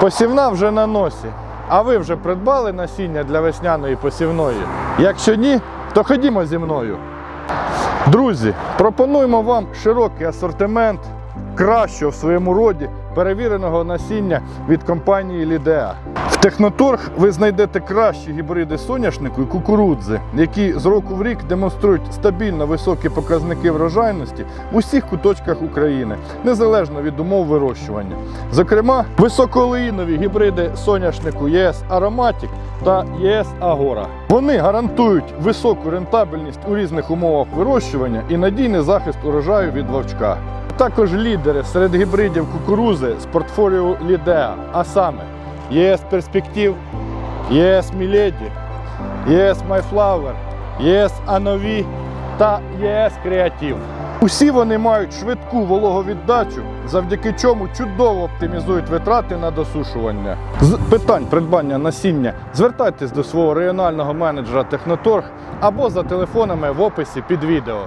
Посівна вже на носі. А ви вже придбали насіння для весняної посівної? Якщо ні, то ходімо зі мною. Друзі, пропонуємо вам широкий асортимент кращого в своєму роді перевіреного насіння від компанії Лідеа. В Техноторг ви знайдете кращі гібриди соняшнику і кукурудзи, які з року в рік демонструють стабільно високі показники врожайності в усіх куточках України, незалежно від умов вирощування. Зокрема, високоолеїнові гібриди соняшнику ЄС Ароматік та ЄС Агора. Вони гарантують високу рентабельність у різних умовах вирощування і надійний захист урожаю від вовчка. Також лідери серед гібридів кукурузи з портфоліо Лідеа, а саме ЄС Перспектив, ЄС Міледі, ЄС Майфлауер, ЄС Анові та ЄС Креатив. Усі вони мають швидку вологовіддачу, завдяки чому чудово оптимізують витрати на досушування. З питань придбання насіння звертайтесь до свого регіонального менеджера Техноторг або за телефонами в описі під відео.